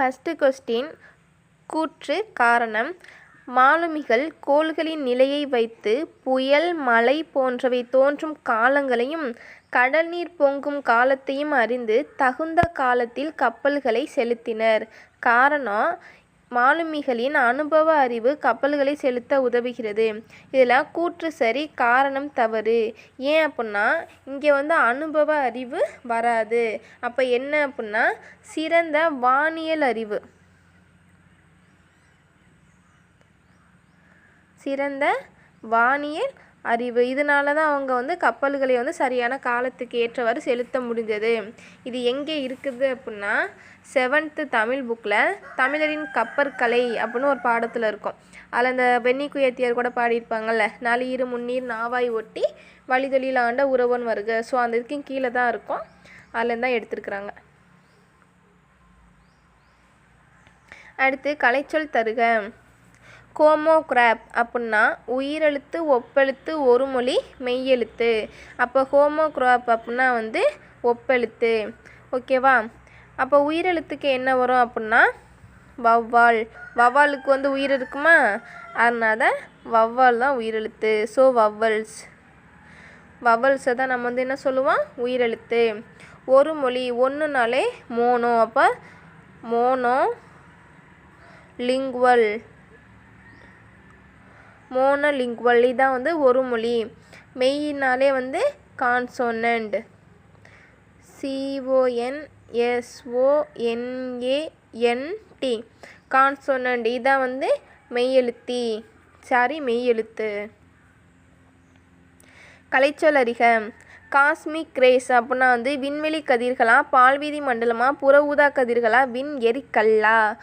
First question கூற்று காரணம். மாலுமிகள் கோள்களின் நிலையை வைத்து புயல் மழை போன்றவை தோன்றும் காலங்களையும் கடல் நீர் பொங்கும் காலத்தையும் அறிந்து தகுந்த காலத்தில் கப்பல்களை செலுத்தினர். காரணம் மாலுமிகளின் அனுபவ அறிவு கப்பல்களை செலுத்த உதவுகிறது. இதில் கூற்று சரி காரணம் தவறு. ஏன் அப்படின்னா இங்கே வந்து அனுபவ அறிவு வராது. அப்போ என்ன அப்புடின்னா சிறந்த வானியல் அறிவு. சிறந்த வானியல் அறிவு. இதனால தான் அவங்க வந்து கப்பல்களை வந்து சரியான காலத்துக்கு ஏற்றவாறு செலுத்த முடிஞ்சது இது எங்கே இருக்குது அப்படின்னா செவன்த்து தமிழ் புக்கில் தமிழரின் கப்பற்கலை அப்படின்னு ஒரு பாடத்தில் இருக்கும். அதில் அந்த வெண்ணி குயத்தியார் கூட பாடியிருப்பாங்கல்ல நளியிரு முன்னீர் நாவாய் ஒட்டி வழிதொழில் ஆண்ட உறவன் வருக. ஸோ அந்த இதுக்கும் கீழே தான் இருக்கும். அதுலேருந்து தான் எடுத்திருக்கிறாங்க. அடுத்து கலைச்சொல் தருக. ஹோமோகிராப் அப்புடின்னா உயிரெழுத்து ஒப்பெழுத்து ஒரு மொழி மெய்யெழுத்து. அப்போ ஹோமோகிராப் அப்புடின்னா வந்து ஒப்பெழுத்து. ஓகேவா? அப்போ உயிரெழுத்துக்கு என்ன வரும் அப்புடின்னா வவ்வால் வவ்வாலுக்கு வந்து உயிர் இருக்குமா? அதனால் வவ்வால் தான் உயிரெழுத்து. ஸோ வவ்வல்ஸ் வவல்ஸை தான் நம்ம வந்து என்ன சொல்லுவோம்? உயிரெழுத்து. ஒரு மொழி ஒன்றுனாலே மோனோ. அப்போ மோனோ லிங்குவல். மோனலிங்குவல் இதுதான் வந்து ஒரு மொழி. மெய்யினாலே வந்து கான்சோனண்ட் சிஓஎன்எஸ்ஓஎன்ஏஎன்டி கான்சோனண்ட் இதான் வந்து மெய்யெழுத்தி. சாரி மெய்யெழுத்து. கலைச்சொல் காஸ்மிக் ரேஸ் அப்படின்னா வந்து விண்வெளி கதிர்களா பால்வீதி மண்டலமா புற ஊதா கதிர்களா விண் எரிக்கல்லா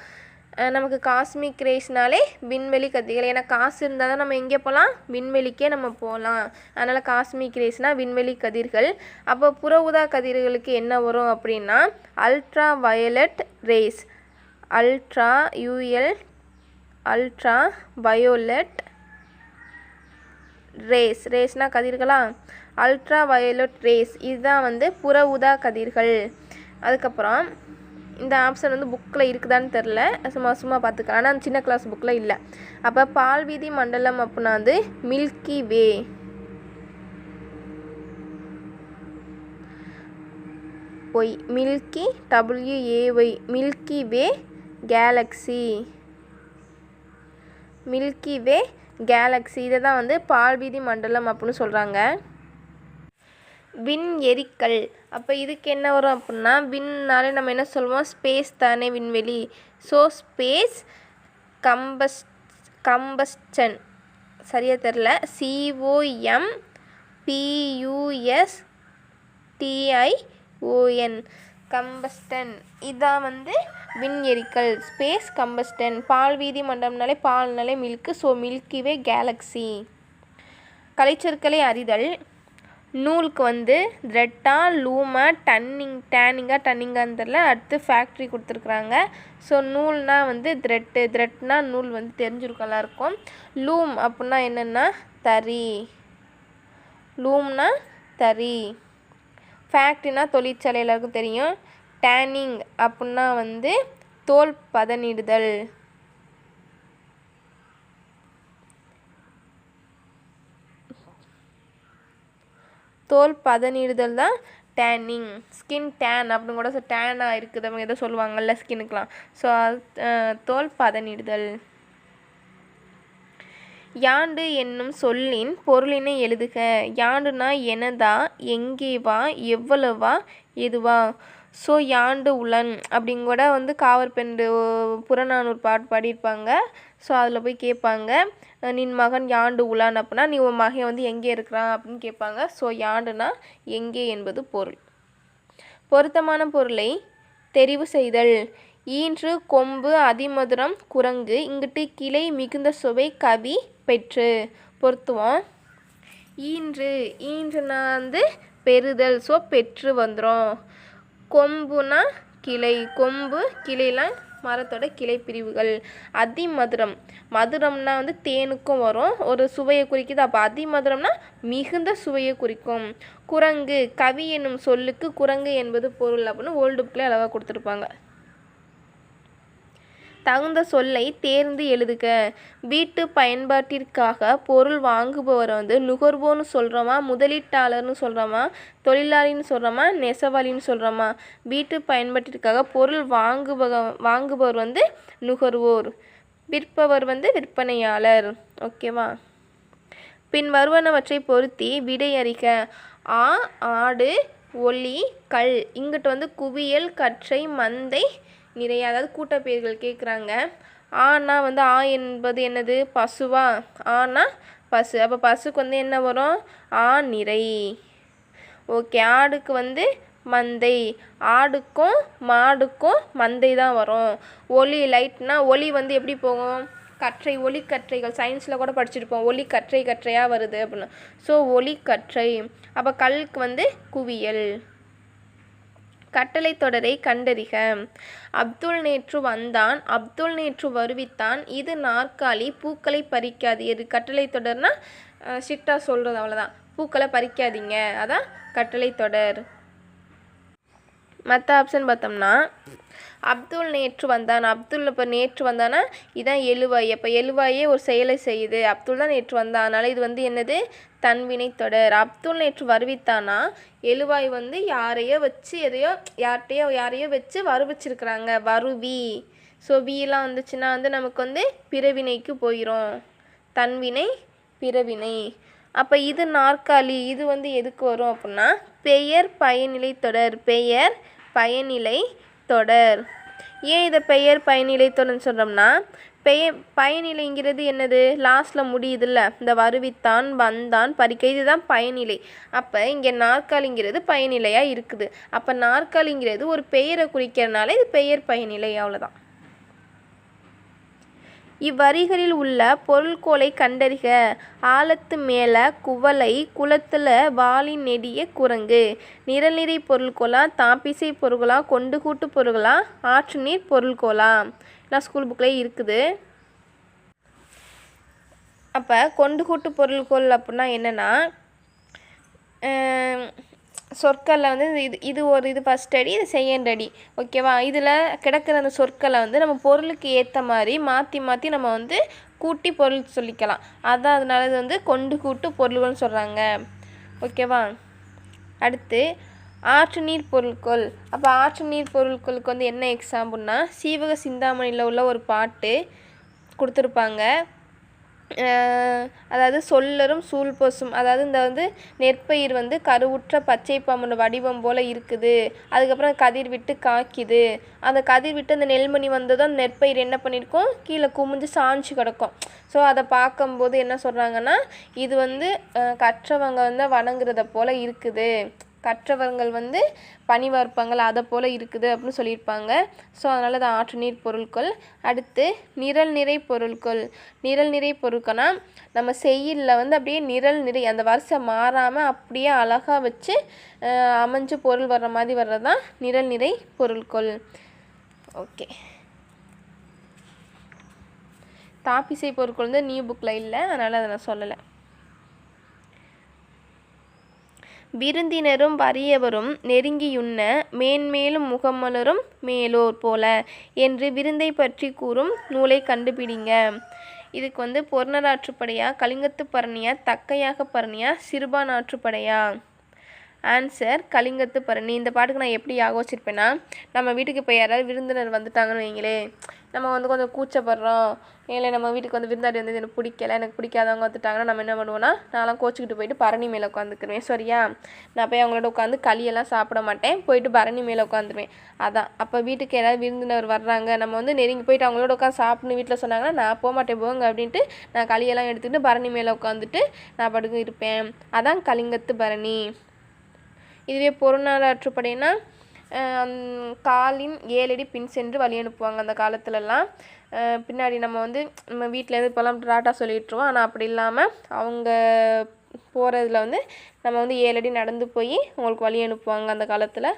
நமக்கு காஸ்மிக் ரேஸ்னாலே விண்வெளி கதிர்கள் ஏன்னா காசு இருந்தால் தான் நம்ம எங்கே போகலாம்? விண்வெளிக்கே நம்ம போகலாம். அதனால் காஸ்மிக் ரேஸ்னால் விண்வெளி கதிர்கள். அப்போ புற ஊதா கதிர்களுக்கு என்ன வரும் அப்படின்னா ultra violet rays. Ultra UL ultra violet rays. ரேஸ்னால் கதிர்களா? Ultra violet rays. இதுதான் வந்து புற ஊதா கதிர்கள். அதுக்கப்புறம் இந்த ஆப்ஷன் வந்து புக்கில் இருக்குதான்னு தெரில சும்மா சும்மா பார்த்துக்கலாம். ஆனால் சின்ன கிளாஸ் புக்கில் இல்லை. அப்போ பால்வீதி மண்டலம் அப்படின்னா வந்து milky way Y milky W A Y milky way galaxy milky way galaxy இதை தான் வந்து பால்வீதி மண்டலம் அப்படின்னு சொல்கிறாங்க விண் எரிக்கல் அப்போ இதுக்கு என்ன வரும் அப்படின்னா வின்னாலே நம்ம என்ன சொல்லுவோம் ஸ்பேஸ் தானே விண்வெளி. ஸோ ஸ்பேஸ் கம்பஸ் கம்பஸ்டன். சரியாக தெரில சிஓஎம் பியூஎஸ் டிஐஓஎன் கம்பஸ்டன். இதான் வந்து விண் எரிக்கல் ஸ்பேஸ் கம்பஸ்டன். பால் வீதி மண்டபம்னாலே பால்னாலே milk so milky way galaxy கலைச்சொற்களை அறிதல். நூலுக்கு வந்து த்ரெட்டாக லூமாக டன்னிங் டேனிங்காக டன்னிங்கான்னு தெரில அடுத்து ஃபேக்ட்ரி கொடுத்துருக்குறாங்க. ஸோ நூல்னால் வந்து த்ரெட்டு த்ரெட்னா நூல் வந்து தெரிஞ்சிருக்கும் எல்லாருக்கும். லூம் அப்புடின்னா என்னென்னா தறி. லூம்னா தறி. ஃபேக்ட்ரினா தொழிற்சாலை எல்லாருக்கும் தெரியும். டேனிங் அப்புடின்னா வந்து தோல் பதனிடுதல். தோல் பதனிடுதல் தான் டேனிங் ஸ்கின் டேன் அப்படின்னு கூட டேனாக இருக்குது. அவங்க ஏதோ சொல்லுவாங்கல்ல ஸ்கின்னுக்கெலாம் ஸோ தோல் பதனிடுதல். யாண்டு என்னும் சொல்லின் பொருளினை எழுதுக. யாண்டுனா எனதா எங்கேவா எவ்வளவா எதுவா? ஸோ யாண்டு உளன் அப்படிங்கூட வந்து காவற்பெண்டு புறநானூறு பாட்டு பாடியிருப்பாங்க. ஸோ அதில் போய் கேட்பாங்க நின் மகன் யாண்டு உலான் அப்படின்னா நீ உன் மகன் வந்து எங்கே இருக்கிறான் அப்படின்னு கேட்பாங்க. ஸோ யாண்டுனா எங்கே என்பது பொருள். பொருத்தமான பொருளை தெரிவு செய்தல். ஈன்று கொம்பு அதிமதுரம் குரங்கு இங்கிட்டு கிளை மிகுந்த சுவை கவி பெற்று. பொருத்துவோம். ஈன்று ஈன்றுனா வந்து பெறுதல். ஸோ பெற்று வந்துடும் கொம்புனா கிளை கொம்பு கிளைலாம் மரத்தோட கிளை பிரிவுகள் அதிமதுரம். மதுரம்னா வந்து தேனுக்கும் வரும். ஒரு சுவையை குறிக்குது. அப்போ அதிமதுரம்னா மிகுந்த சுவையை குறிக்கும். குரங்கு கவி என்னும் சொல்லுக்கு குரங்கு என்பது பொருள் அப்படின்னு ஓல்டு புக்கில் அளவாக கொடுத்துருப்பாங்க. தகுந்த சொல்லை தேர்ந்து எழுதுக. வீட்டு பயன்பாட்டிற்காக பொருள் வாங்குபவர் வந்து நுகர்வோர்னு சொல்கிறோமா முதலீட்டாளர்னு சொல்கிறோமா தொழிலாளின்னு சொல்கிறோமா நெசவாளின்னு சொல்கிறோமா வீட்டு பயன்பாட்டிற்காக பொருள் வாங்குபக வாங்குபவர் வந்து நுகர்வோர் விற்பவர் வந்து விற்பனையாளர். ஓகேவா? பின் வருவனவற்றை பொருத்தி விடை அறிக. ஆ ஆடு ஒளி கல். இங்கிட்டு வந்து குவியல் கற்றை மந்தை நிறைய அதாவது கூட்டப்பெயர்கள் கேட்குறாங்க ஆனா வந்து ஆ என்பது என்னது? பசுவா? ஆனா பசு. அப்போ பசுக்கு வந்து என்ன வரும்? ஆ நிறை. ஓகே ஆடுக்கு வந்து மந்தை. ஆடுக்கும் மாடுக்கும் மந்தை தான் வரும். ஒளி லைட்னா ஒளி வந்து எப்படி போகும்? கற்றை ஒலி கற்றைகள் சயின்ஸில் கூட படிச்சிருப்போம். ஒளி கற்றை கற்றையாக வருது அப்படின்னு. ஸோ ஒலி கற்றை அப்போ கல்க்கு வந்து குவியல். கட்டளை தொடரை கண்டறிக. அப்துல் நேற்று வந்தான். அப்துல் நேற்று வருவித்தான். இது நாற்காலி பூக்களை பறிக்காது. எது கட்டளை தொடர்னா ஸ்ட்ரிக்டாக சொல்கிறது அவ்வளோதான் பூக்களை பறிக்காதீங்க. அதான் கட்டளை தொடர் மற்ற ஆப்ஷன் பார்த்தோம்னா அப்துல் நேற்று வந்தான். அப்துல் இப்போ நேற்று வந்தானா? இதான் எழுவாய். அப்போ எழுவாயே ஒரு செயலை செய்யுது. அப்துல் தான் நேற்று வந்தான். அதனால் இது வந்து என்னது? தன்வினை தொடர். அப்துல் நேற்று வருவித்தானா? எழுவாய் வந்து யாரையோ வச்சு எதையோ யார்கிட்டையோ யாரையோ வச்சு வருவிச்சிருக்கிறாங்க. வருவி. ஸோ வீலாம் வந்துச்சுன்னா வந்து நமக்கு வந்து பிறவினைக்கு போயிடும் தன்வினை பிறவினை. அப்போ இது நாற்காலி. இது வந்து எதுக்கு வரும் அப்படின்னா பெயர் பயனிலை தொடர். பெயர் பயனிலை தொடர். ஏன் இதை பெயர் பயனிலை தொடர்னு சொல்கிறோம்னா பெய பயனிலைங்கிறது என்னது? லாஸ்ட்டில் முடியுதுல்ல. இந்த வருவித்தான் வந்தான் பறிக்க இதுதான் பயனிலை. அப்போ இங்கே நாற்காலிங்கிறது பயனிலையாக இருக்குது. அப்போ நாற்காலிங்கிறது ஒரு பெயரை குறிக்கிறனால இது பெயர் பயனிலை அவ்வளோதான் இவ்வரிகளில் உள்ள பொருள்கோளை கண்டறிக. ஆழத்து மேலே குவளை குளத்தில் வாளின் நெடிய குரங்கு. நிரல்நிறை பொருள்கோளா தாப்பிசை பொருள்களா கொண்டு கூட்டு பொருள்களா ஆற்று நீர் பொருள்கோளா எல்லாம் ஸ்கூல் புக்கில் இருக்குது. அப்போ கொண்டு கூட்டு பொருள்கோள் அப்படின்னா என்னென்னா சொற்களில் வந்து இது இது ஒரு இது ஃபஸ்ட் அடி இது செகண்ட் அடி. ஓகேவா இதில் கிடக்கிற அந்த சொற்களை வந்து நம்ம பொருளுக்கு ஏற்ற மாதிரி மாற்றி மாற்றி நம்ம வந்து கூட்டி பொருள் சொல்லிக்கலாம். அதான் அதனால இது வந்து கொண்டு கூட்டு பொருள்கள்னு சொல்கிறாங்க ஓகேவா அடுத்து ஆற்று நீர் பொருட்கள் அப்போ ஆற்று நீர் பொருட்களுக்கு வந்து என்ன எக்ஸாம்பிள்னா சீவக சிந்தாமணியில் உள்ள ஒரு பாட்டு கொடுத்துருப்பாங்க. அதாவது சொல்லரும் சூழ்பொசும் அதாவது இந்த வந்து நெற்பயிர் வந்து கருவுற்ற பச்சை பாம்பு வடிவம் போல் இருக்குது. அதுக்கப்புறம் கதிர் விட்டு காய்க்குது. அந்த கதிர் விட்டு அந்த நெல்மணி வந்ததும் நெற்பயிர் என்ன பண்ணியிருக்கோம் கீழே குமிஞ்சு சாஞ்சு கிடக்கும். ஸோ அதை பார்க்கும்போது என்ன சொல்கிறாங்கன்னா இது வந்து கற்றவங்க வந்து வணங்குறத போல் இருக்குது. கற்றவர்கள் வந்து பணிவார்ப்பாங்கள் அதை போல் இருக்குது அப்படின்னு சொல்லியிருப்பாங்க. ஸோ அதனால் அது ஆற்று நீர் பொருட்கள். அடுத்து நிரல் நிறை பொருட்கள். நிரல் நிறை பொருட்கள்னால் நம்ம செய்யுளில் வந்து அப்படியே நிரல் நிறை அந்த வரிசை மாறாமல் அப்படியே அழகாக வச்சு அமைஞ்சு பொருள் வர்ற மாதிரி வர்றது தான் நிரல் நிறை பொருட்கள். ஓகே. தாப்பிசை பொருட்கள் வந்து நியூ புக்கில் இல்லை. அதனால் அதை நான் சொல்லலை. விருந்தினரும் வறியவரும் நெருங்கியுண்ண மேன்மேலும் முகமலரும் மேலோர் போல என்று விருந்தை பற்றி கூறும் நூலை கண்டுபிடிங்க. இதுக்கு வந்து பொருணராற்றுப்படையா கலிங்கத்து பரணியா தக்கையாக பரணியா சிறுபான் ஆற்றுப்படையா ஆன்சர் கலிங்கத்து பரணி இந்த பாட்டுக்கு நான் எப்படி யாக வச்சுருப்பேன்னா நம்ம வீட்டுக்கு இப்போ யாராவது விருந்தினர் வந்துட்டாங்கன்னு வைங்களே நம்ம வந்து கொஞ்சம் கூச்சப்படுறோம். இல்லை நம்ம வீட்டுக்கு வந்து விருந்தாடி வந்து எனக்கு பிடிக்கல எனக்கு பிடிக்காதவங்க வந்துட்டாங்கன்னா நம்ம என்ன பண்ணுவோன்னா நான்லாம் கோச்சிக்கிட்டு போயிட்டு பரணி மேலே உட்காந்துக்குருவேன். சரியா நான் போய் அவங்களோட உட்காந்து களியெல்லாம் சாப்பிட மாட்டேன். போயிட்டு பரணி மேலே உட்காந்துருவேன். அதான். அப்போ வீட்டுக்கு யாராவது விருந்தினர் வர்றாங்க நம்ம வந்து நெருங்கி போயிட்டு அவங்களோட உட்காந்து சாப்பிட்ணும் வீட்டில் சொன்னாங்கன்னா நான் போக மாட்டேன் போங்க அப்படின்ட்டு நான் களியெல்லாம் எடுத்துக்கிட்டு பரணி மேலே உட்காந்துட்டு நான் படுக்க இருப்பேன். அதான் கலிங்கத்து பரணி. இதுவே பொருளாற்றுப்படைனா காலின் ஏழடி பின் சென்று வழி அனுப்புவாங்க அந்த காலத்துலலாம். பின்னாடி நம்ம வந்து நம்ம வீட்டிலேருந்து இப்போலாம் டாட்டா சொல்லிட்டுருவோம். ஆனால் அப்படி இல்லாமல் அவங்க போகிறதுல வந்து நம்ம வந்து ஏழடி நடந்து போய் உங்களுக்கு வழி அனுப்புவாங்க அந்த காலத்தில்.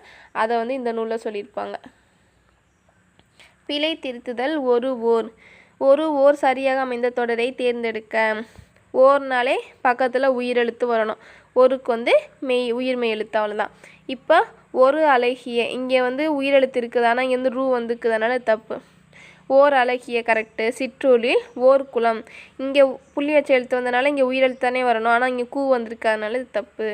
அதை வந்து இந்த நூலில் சொல்லியிருப்பாங்க. பிழை திருத்துதல் ஒரு ஓர் ஒரு ஓர் சரியாக அமைந்த தொடரை தேர்ந்தெடுக்க. ஓர்னாலே பக்கத்தில் உயிரெழுத்து வரணும். ஒருக்கு வந்து மெய் உயிர்மெய் எழுத்து அவ்வளோதான் இப்போ ஒரு அழகிய இங்கே வந்து உயிரெழுத்து இருக்குது ஆனால் இங்கே வந்து ரூ வந்துக்குது அதனால் தப்பு. ஓர் அழகிய கரெக்டு சிற்றூரில் ஓர் குளம் இங்கே புள்ளி வச்ச எழுத்து வந்தனால இங்கே உயிரெழுத்து தானே வரணும் ஆனால் இங்கே கூ வந்திருக்காதனால இது தப்பு.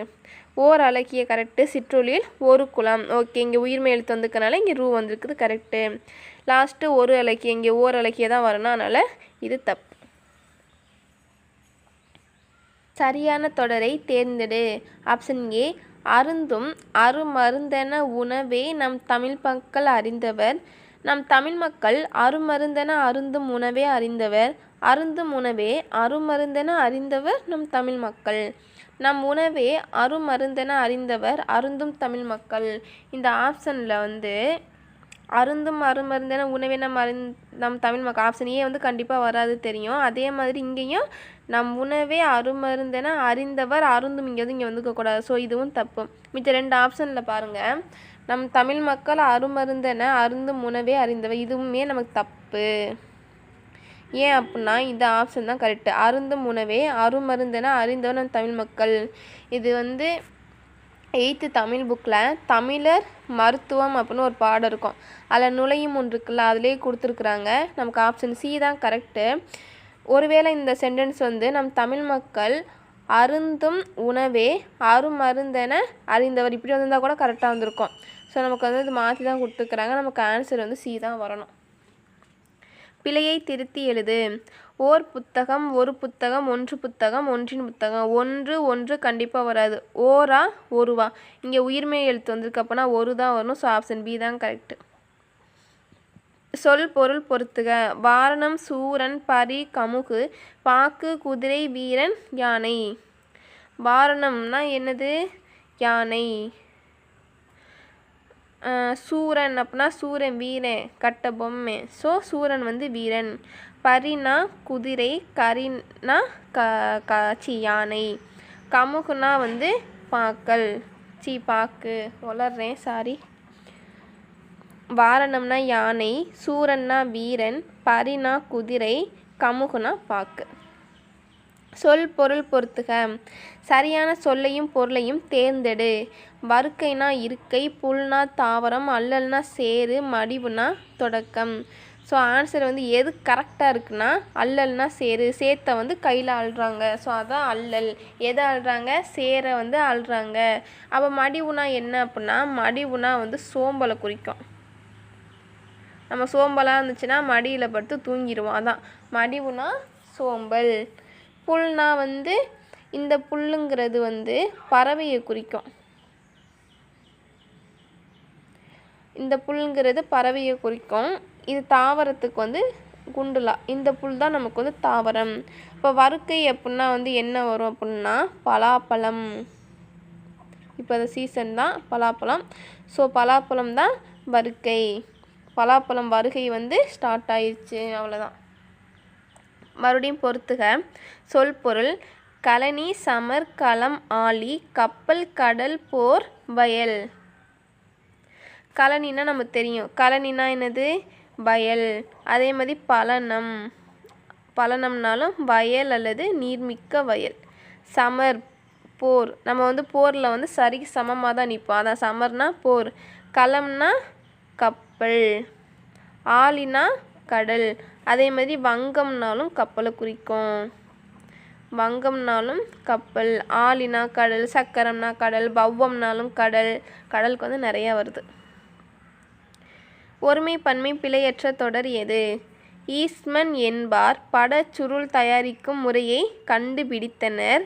ஓர் அழகிய கரெக்டு சிற்றூலில் ஒரு குளம் ஓகே இங்கே உயிர்மை எழுத்து வந்திருக்கனால இங்கே ரூ வந்திருக்குது கரெக்டு லாஸ்ட்டு ஒரு அழகிய இங்கே ஓர் அழகிய தான் வரணும் அதனால் இது தப்பு. சரியான தொடரை தேர்ந்தெடு. ஆப்ஷன் ஏ அருந்தும் அருமருந்தென உணவே நம் தமிழ் மக்கள் அறிந்தவர். நம் தமிழ் மக்கள் அருமருந்தென அருந்தும் உணவே அறிந்தவர். அருந்தும் உணவே அருமருந்தென அறிந்தவர் நம் தமிழ் மக்கள். நம் உணவே அருமருந்தென அறிந்தவர் அருந்தும் தமிழ் மக்கள். இந்த ஆப்ஷனில் வந்து அருந்தும் அருமருந்தென உணவே நம்ம அருந் நம் தமிழ் மக்கள் ஆப்ஷன் ஏ வந்து கண்டிப்பாக வராது தெரியும். அதே மாதிரி இங்கேயும் நம் உணவே அருமருந்தென அறிந்தவர் அருந்தும் இங்கே வந்து இங்கே வந்துக்கக்கூடாது ஸோ இதுவும் தப்பு. மிச்ச ரெண்டு ஆப்ஷனில் பாருங்கள் நம் தமிழ் மக்கள் அருமருந்தென அருந்தும் உணவே அறிந்தவர். இதுவுமே நமக்கு தப்பு. ஏன் அப்படின்னா இந்த ஆப்ஷன் தான் கரெக்டு அருந்தும் உணவே அருமருந்தென அறிந்தவர் நம் தமிழ் மக்கள். இது வந்து எயித்து தமிழ் புக்கில் தமிழர் மருத்துவம் அப்படின்னு ஒரு பாடம் இருக்கும். அதில் நுழையும் ஒன்று இருக்குல்ல அதிலே கொடுத்துருக்குறாங்க. நமக்கு ஆப்ஷன் சி தான் கரெக்டு ஒருவேளை இந்த சென்டென்ஸ் வந்து நம் தமிழ் மக்கள் அருந்தும் உணவே அருமருந்தென அறிந்தவர். இப்படி வந்திருந்தால் கூட கரெக்டாக வந்திருக்கும். ஸோ நமக்கு வந்து இது மாற்றி தான் கொடுத்துருக்குறாங்க. நமக்கு ஆன்சர் வந்து சி தான் வரணும். பிழையை திருத்தி எழுது. ஓர் புத்தகம் ஒரு புத்தகம் ஒன்று புத்தகம் ஒன்றின் புத்தகம். ஒன்று ஒன்று கண்டிப்பாக வராது. ஓரா ஒருவா இங்கே உயிர்மை எழுத்து வந்திருக்கு. அப்போனா ஒரு தான் வரணும். ஸோ ஆப்ஷன் பி தான் கரெக்டு. சொல் பொருள் பொறுத்துக வாரணம் சூரன் பரி கமுகு பாக்கு குதிரை வீரன் யானை. வாரணம்னா என்னது? யானை. சூரன் அப்படின்னா சூரன் வீரன் கட்ட பொம்மை. ஸோ சூரன் வந்து வீரன். பரினா குதிரை கரினா க க யானை. கமுகுனா வந்து பாக்கல் சி பாக்கு. வளர்றேன் சாரி வாரணம்னா யானை சூரன்னா வீரன் பரினா குதிரை கமுகுனா பாக்கு. சொல் பொருள் பொறுத்துக. சரியான சொல்லையும் பொருளையும் தேர்ந்தெடு. வறுக்கைனா இருக்கை புல்னா தாவரம் அல்லல்னா சேரு மடிவுனா தொடக்கம். ஸோ ஆன்சர் வந்து எது கரெக்டாக இருக்குன்னா அல்லல்னா சேரு சேத்தை வந்து கையில் அழுறாங்க ஸோ அதான் அல்லல். எதை அழுறாங்க சேரை வந்து அழுறாங்க அப்போ மடிவுனா என்ன அப்படின்னா மடிவுனா வந்து சோம்பலை குறிக்கும். நம்ம சோம்பலாக இருந்துச்சுன்னா மடியில் படுத்து தூங்கிடுவோம் அதான். மடிவுனா சோம்பல். புல்னா வந்து இந்த புல்லுங்கிறது வந்து பறவையை குறிக்கும். இந்த புல்லுங்கிறது பறவையை குறிக்கும். இது தாவரத்துக்கு வந்து குண்டுலா. இந்த புல் தான் நமக்கு வந்து தாவரம். இப்போ வறுக்கை அப்படின்னா வந்து என்ன வரும் அப்படின்னா பலாப்பழம். இப்போ அது சீசன் தான் பலாப்பழம். ஸோ பலாப்பழம் தான் வறுக்கை. பலாப்பழம் வருகை வந்து ஸ்டார்ட் ஆயிடுச்சு அவ்வளோதான் மறுபடியும் பொறுத்துக. சொல்பொருள் கலனி சமர் களம் ஆழி கப்பல் கடல் போர் வயல். கலனினா நமக்கு தெரியும். கலனினா என்னது? வயல். அதே மாதிரி பலனம் பலனம்னாலும் வயல் அல்லது நீர்மிக்க வயல். சமர் போர். நம்ம வந்து போரில் வந்து சரிக்கு சமமாக தான் நிற்போம் அதான் சமர்னா போர். களம்னா கப்பல். ஆலினா கடல். அதே மாதிரி வங்கம்னாலும் கப்பலை குறிக்கும். வங்கம்னாலும் கப்பல் ஆலினா கடல் சக்கரம்னா கடல் பவ்வம்னாலும் கடல். கடலுக்கு வந்து நிறையா வருது. ஒருமை பன்மை பிழையற்ற தொடர் எது? ஈஸ்மன் என்பார் படச்சுருள் தயாரிக்கும் முறையை கண்டுபிடித்தனர்.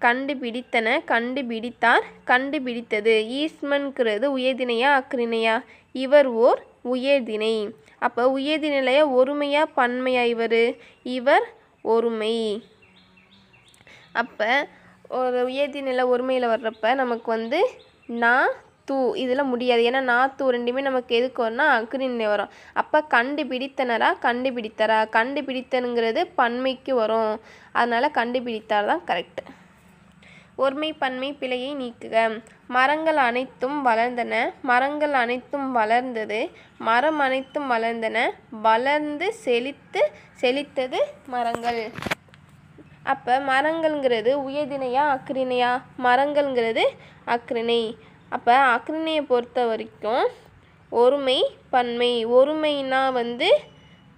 கண்டுபிடித்தன கண்டுபிடித்தார் கண்டுபிடித்தது. ஈஸ்மன்கிறது உயர்தினையா அக்ரிணையா இவர் ஓர் உயர்திணை. அப்போ உயர்திணையிலைய ஒருமையா பன்மையா இவர்? இவர் ஒருமை. அப்போ ஒரு உயர்திணையில் ஒருமையில் வர்றப்ப நமக்கு வந்து நான் தூ இதில் முடியாது. ஏன்னா நான் தூ ரெண்டுமே நமக்கு எதுக்கு வரும்னா அக்ரிணை வரும். அப்போ கண்டுபிடித்தனரா கண்டுபிடித்தரா? கண்டுபிடித்தனுங்கிறது பன்மைக்கு வரும். அதனால் கண்டுபிடித்தார் தான் கரெக்ட் ஒருமை பன்மை பிழையை நீக்குக. மரங்கள் அனைத்தும் வளர்ந்தன. மரங்கள் அனைத்தும் வளர்ந்தது. மரம் அனைத்தும் வளர்ந்தன. வளர்ந்து செழித்து செழித்தது மரங்கள். அப்போ மரங்கள்ங்கிறது உயர்திணையா அக்ரிணையா மரங்கள்ங்கிறது அக்ரிணை அப்போ அக்ரிணையை பொறுத்த வரைக்கும் ஒருமை பன்மை. ஒருமைனா வந்து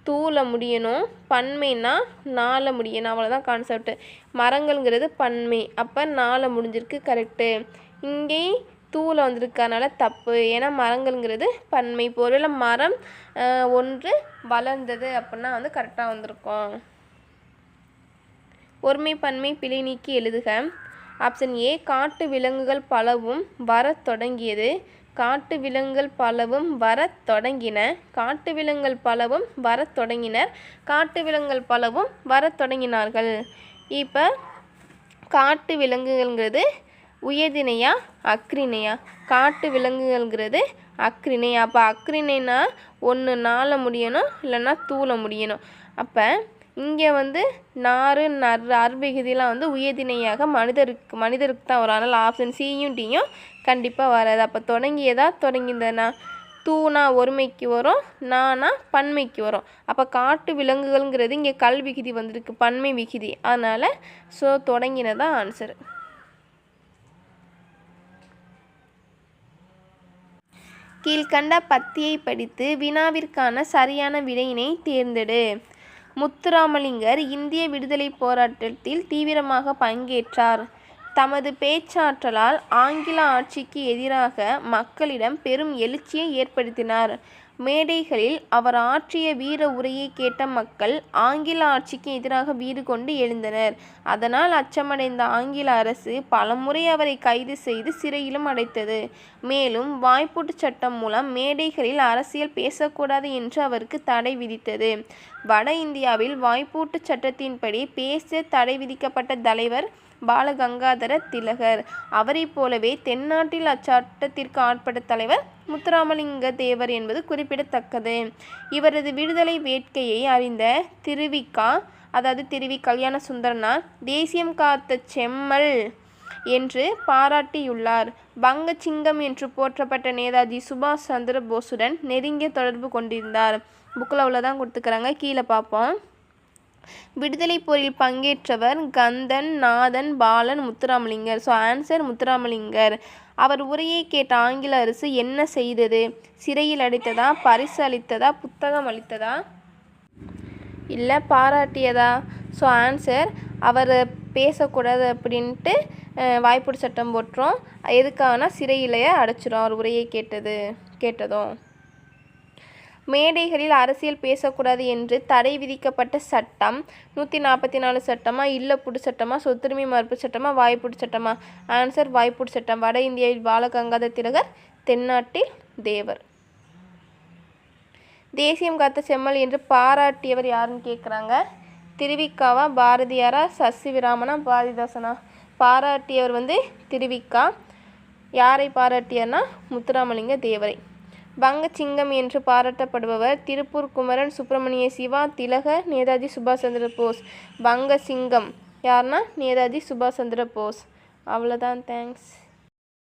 தூளை முடியணும். பன்மைனா நாளை முடியணும். அவ்வளோதான் கான்செப்ட் மரங்கள்ங்கிறது பன்மை. அப்போ நாளை முடிஞ்சிருக்கு கரெக்டு இங்கே தூவில் வந்திருக்கனால தப்பு. ஏன்னா மரங்கள்ங்கிறது பன்மை இப்போ ஒருவேளை மரம் ஒன்று வளர்ந்தது அப்படின்னா வந்து கரெக்டாக வந்திருக்கும். ஒருமை பன்மை பிழை நீக்கி எழுதுக. ஆப்ஷன் ஏ காட்டு விலங்குகள் பலவும் வரத் தொடங்கியது. காட்டு விலங்குகள் பலவும் வரத் தொடங்கின. காட்டு விலங்குகள் பலவும் வரத் தொடங்கினர். காட்டு விலங்குகள் பலவும் வரத் தொடங்கினார்கள். இப்போ காட்டு விலங்குகள்ங்கிறது உயர்திணையா? அக்ரிணையா? காட்டு விலங்குகள்ங்கிறது அக்ரிணை அப்போ அக்ரிணைனா ஒன்று நாள முடியணும் இல்லைன்னா தூள முடியணும். அப்போ இங்கே வந்து நாறு நர் அர்விகுதிலாம் வந்து உயர்திணையாக மனிதருக்கு மனிதருக்கு தான் வரும். அதனால் ஆப்ஷன் சியும் டியும் கண்டிப்பாக வராது. அப்போ தொடங்கியதா? தொடங்கியதுனா தூணா ஒருமைக்கு வரும் நானா பன்மைக்கு வரும். அப்போ காட்டு விலங்குகள்ங்கிறது இங்கே கல் விகுதி வந்திருக்கு பன்மை விகுதி. அதனால் ஸோ தொடங்கினதான் ஆன்சர் கீழ்கண்ட பத்தியை படித்து வினாவிற்கான சரியான விடையினை தேர்ந்தெடு. முத்துராமலிங்கர் இந்திய விடுதலைப் போராட்டத்தில் தீவிரமாக பங்கேற்றார். தமது பேச்சாற்றலால் ஆங்கில ஆட்சிக்கு எதிராக மக்களிடம் பெரும் எழுச்சியை ஏற்படுத்தினார். மேடைகளில் அவர் ஆற்றிய வீர உரையை கேட்ட மக்கள் ஆங்கில ஆட்சிக்கு எதிராக வீறு கொண்டு எழுந்தனர். அதனால் அச்சமடைந்த ஆங்கில அரசு பலமுறை அவரை கைது செய்து சிறையிலும் அடைத்தது. மேலும் வாய்ப்பூட்டுச் சட்டம் மூலம் மேடைகளில் அரசியல் பேசக்கூடாது என்று அவருக்கு தடை விதித்தது. வட இந்தியாவில் வாய்ப்பூட்டு சட்டத்தின்படி பேச தடை விதிக்கப்பட்ட தலைவர் பாலகங்காதர திலகர். அவரைப் போலவே தென்னாட்டில் அச்சட்டத்திற்கு ஆட்பட்ட தலைவர் முத்துராமலிங்க தேவர் என்பது குறிப்பிடத்தக்கது. இவரது விடுதலை வேட்கையை அறிந்த திருவிக்கா அதாவது திருவி கல்யாண சுந்தரனார் தேசியம் காத்த செம்மல் என்று பாராட்டியுள்ளார். பங்கச்சிங்கம் என்று போற்றப்பட்ட நேதாஜி சுபாஷ் சந்திர போஸுடன் நெருங்கிய தொடர்பு கொண்டிருந்தார். புக்கில் அவ்வளோதான் கொடுத்துக்கிறாங்க. கீழே பார்ப்போம். விடுதலை போரில் பங்கேற்றவர் Kandan Nathan Balan Muthuramalingar. So answer Muthuramalingar. அவர் உரையை கேட்ட ஆங்கில அரசு என்ன செய்தது? சிறையில் அடைத்ததா? பரிசு அளித்ததா? புத்தகம் அளித்ததா? இல்லை பாராட்டியதா? ஸோ ஆன்சர் அவர் பேசக்கூடாது அப்படின்ட்டு வாய்ப்புடு சட்டம் போட்டுரும். எதுக்காகனா சிறையிலேயே அடைச்சிரும். அவர் உரையை கேட்டது கேட்டதும். மேடைகளில் அரசியல் பேசக்கூடாது என்று தடை விதிக்கப்பட்ட சட்டம் நூற்றி நாற்பத்தி நாலு சட்டமா இல்லப்புடு சட்டமா சொத்துரிமை மறுப்பு சட்டமா வாய்ப்புடு சட்டமா? ஆன்சர் வாய்ப்புடு சட்டம். வட இந்தியாவில் பாலகங்காதர திலகர் தென்னாட்டில் தேவர். தேசியம் காத்த செம்மல் என்று பாராட்டியவர் யாருன்னு கேட்குறாங்க திருவிக்காவா? பாரதியாரா? சசிவிராமனா? பாரதிதாசனா? பாராட்டியவர் வந்து திருவிக்கா. யாரை பாராட்டியர்னா? முத்துராமலிங்க தேவரை. பங்கச்சிங்கம் என்று பாராட்டப்படுபவர் திருப்பூர் குமரன் சுப்பிரமணிய சிவா திலக நேதாஜி சுபாஷ் சந்திர போஸ். பங்கசிங்கம் யாருன்னா நேதாஜி சுபாஷ் சந்திர போஸ். அவ்வளோதான் தேங்க்ஸ்